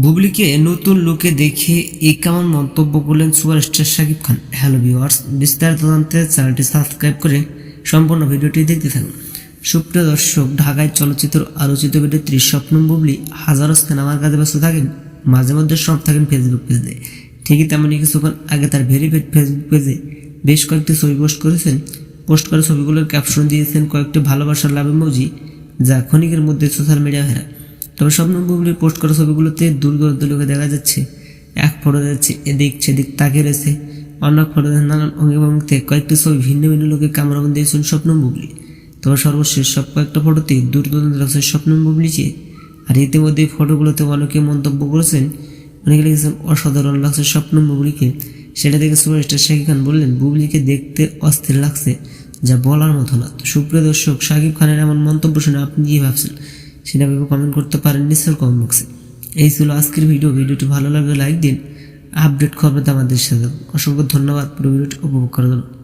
বুবলিকে নতুন লোকে দেখে এই কেমন মন্তব্য করলেন superstar Shakib Khan. Hello viewers, বিস্তারিত জানতে চ্যানেলটি সাবস্ক্রাইব করে সম্পূর্ণ ভিডিওটি দেখতে থাকুন। সুপ্রিয় দর্শক, ঢাকায় চলচ্চিত্র আলোচিত ভিডিওটি স্বপ্ন বুবলি হাজারো সিনেমার কাজে ব্যস্ত থাকেন, মাঝে মধ্যে সব থাকেন ফেসবুক পেজে ঠিকই তেমনই কিছুক্ষণ আগে তার ভেরিফাইড ফেসবুক পেজে বেশ কয়েকটি ছবি পোস্ট করেছেন। পোস্ট করে ছবিগুলোর ক্যাপশন দিয়েছেন কয়েকটি ভালোবাসার লাভ ইমোজি যা ক্ষণিকের মধ্যে সোশ্যাল মিডিয়া ভেরা তবে স্বপ্ন বুবলির পোস্ট করা ছবিগুলোতে দূর দূরান্ত লোকে দেখা যাচ্ছে। এক ফটো যাচ্ছে এদিক সেদিক তাকিয়ে রয়েছে। অন্য এক ফটো নানান অঙ্গিভঙ্গিতে কয়েকটি ছবি ভিন্ন ভিন্ন লোকে ক্যামেরাবন্দি দিয়েছেন স্বপ্ন বুবলি তবে সর্বশেষ সব কয়েকটা ফটোতে দূর দূরান্ত লাগছে স্বপ্ন বুবলিকে আর ইতিমধ্যে ফটোগুলোতে অনেকে মন্তব্য করেছেন, অনেকে লিখেছেন, অসাধারণ লাগছে স্বপ্ন বুবলিকে সেটা দেখে সুপারস্টার শাকিব খান বললেন বুবলিকে দেখতে অস্থির লাগছে, যা বলার মতো না। সুপ্রিয় দর্শক, শাকিব খানের এমন মন্তব্য শুনে আপনি কি ভাবছেন? সেটা ভেবে কমেন্ট করতে পারেন নিশ্চয় কমেন্ট বক্সে এই ছিল আজকের ভিডিও ভিডিওটি ভালো লাগলে লাইক দিন। আপডেট খবর আমাদের সাথে। অসংখ্য ধন্যবাদ। পুরো ভিডিওটি উপভোগ করার জন্য।